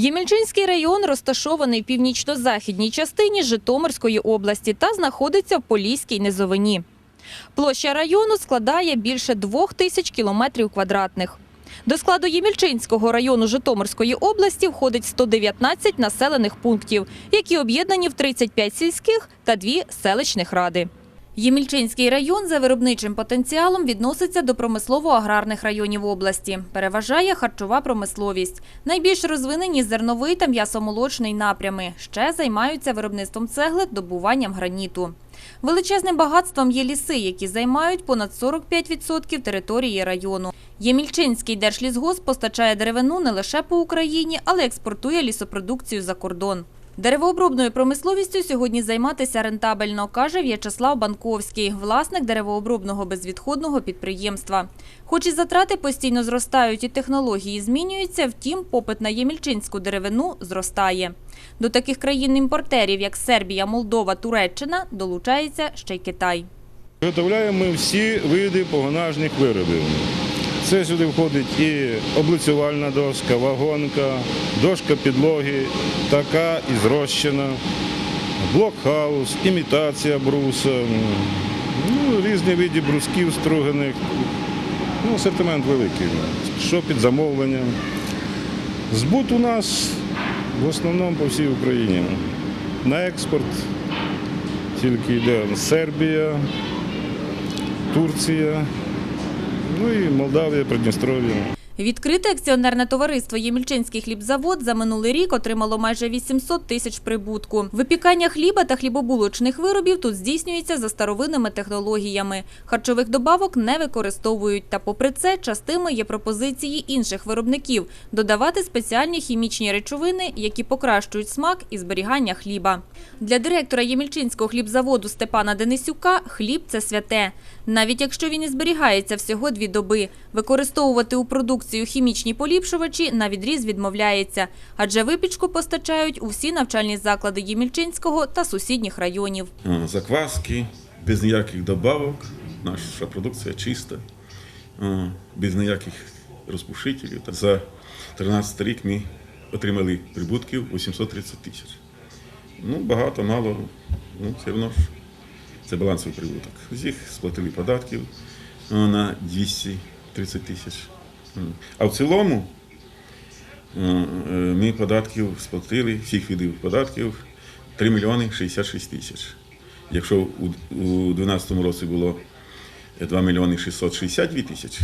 Ємільчинський район розташований в північно-західній частині Житомирської області та знаходиться в Поліській низовині. Площа району складає більше двох тисяч кілометрів квадратних. До складу Ємільчинського району Житомирської області входить 119 населених пунктів, які об'єднані в 35 сільських та дві селищних ради. Ємільчинський район за виробничим потенціалом відноситься до промислово-аграрних районів області. Переважає харчова промисловість. Найбільш розвинені зерновий та м'ясомолочний напрями. Ще займаються виробництвом цегли, добуванням граніту. Величезним багатством є ліси, які займають понад 45% території району. Ємільчинський держлісгосп постачає деревину не лише по Україні, але експортує лісопродукцію за кордон. Деревообробною промисловістю сьогодні займатися рентабельно, каже В'ячеслав Банковський, власник деревообробного безвідходного підприємства. Хоч і затрати постійно зростають і технології змінюються, втім, попит на ємільчинську деревину зростає. До таких країн-імпортерів, як Сербія, Молдова, Туреччина, долучається ще й Китай. Виготовляємо всі види погонажних виробів. Це сюди входить і облицювальна доска, вагонка, дошка підлоги, така і зрощена, блокхаус, імітація бруса, ну, різні види брусків струганих. Ну, асортимент великий. Що під замовленням. Збут у нас в основному по всій Україні. На експорт тільки йде Сербія, Турція, ну і Молдавія, Придністров'я. Відкрите акціонерне товариство Ємільчинський хлібзавод за минулий рік отримало майже 800 тисяч прибутку. Випікання хліба та хлібобулочних виробів тут здійснюється за старовинними технологіями. Харчових добавок не використовують. Та попри це, частими є пропозиції інших виробників додавати спеціальні хімічні речовини, які покращують смак і зберігання хліба. Для директора Ємільчинського хлібзаводу Степана Денисюка хліб це святе. Навіть якщо він і зберігається всього дві доби, використовувати у продукцію хімічні поліпшувачі на відріз відмовляється, адже випічку постачають у всі навчальні заклади Ємільчинського та сусідніх районів. Закваски, без ніяких добавок. Наша продукція чиста, без ніяких розпушителів. За 13 рік ми отримали прибутків 830 тисяч. Ну, багато, мало, ну, це воно ж. Це балансовий прибуток. З їх сплатили податків е, на 230 тисяч. А в цілому е, е, ми податків сплатили, всіх видів податків 3 мільйони 66 тисяч. Якщо у 2012 році було 2 мільйони 662 тисячі,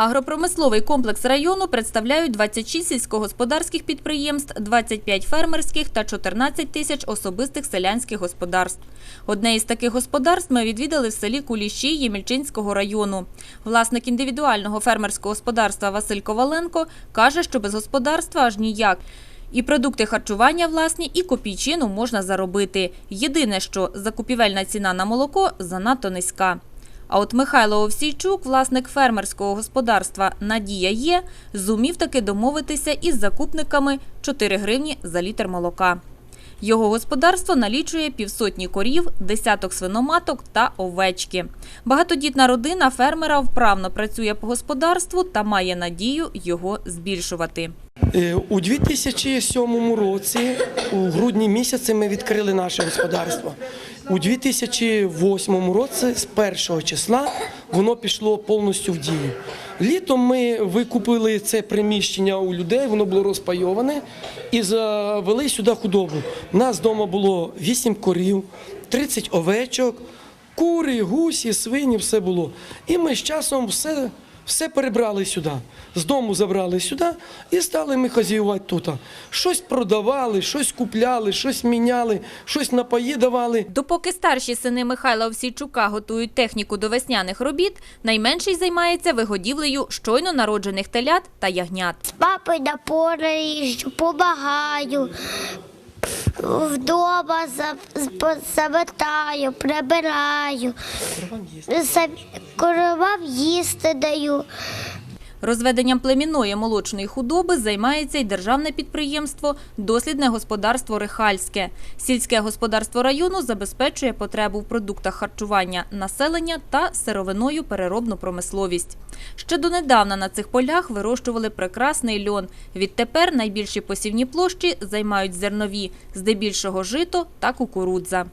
Агропромисловий комплекс району представляють 26 сільськогосподарських підприємств, 25 фермерських та 14 тисяч особистих селянських господарств. Одне із таких господарств ми відвідали в селі Куліші Ємільчинського району. Власник індивідуального фермерського господарства Василь Коваленко каже, що без господарства аж ніяк. І продукти харчування власні, і копійчину можна заробити. Єдине, що закупівельна ціна на молоко занадто низька. А от Михайло Овсійчук, власник фермерського господарства Надія є, зумів таки домовитися із закупниками 4 гривні за літр молока. Його господарство налічує півсотні корів, десяток свиноматок та овечки. Багатодітна родина фермера вправно працює по господарству та має надію його збільшувати. Е, У 2007 році, у грудні місяці, ми відкрили наше господарство. У 2008 році, з першого числа, воно пішло повністю в дію. Літом ми викупили це приміщення у людей, воно було розпайоване і завели сюди худобу. У нас вдома було 8 корів, 30 овечок, кури, гусі, свині, все було. І ми з часом все все перебрали сюди. З дому забрали сюди і стали ми хазяювати тут. Щось продавали, щось купляли, щось міняли, щось напої давали. Допоки старші сини Михайла Овсійчука готують техніку до весняних робіт, найменший займається вигодівлею щойно народжених телят та ягнят. З папою на поле їжджу, помагаю. Вдома за- з- прибираю. Коровам їсти даю. Розведенням племінної молочної худоби займається й державне підприємство «Дослідне господарство Рихальське». Сільське господарство району забезпечує потребу в продуктах харчування населення та сировиною переробну промисловість. Ще донедавна на цих полях вирощували прекрасний льон. Відтепер найбільші посівні площі займають зернові, здебільшого жито та кукурудза.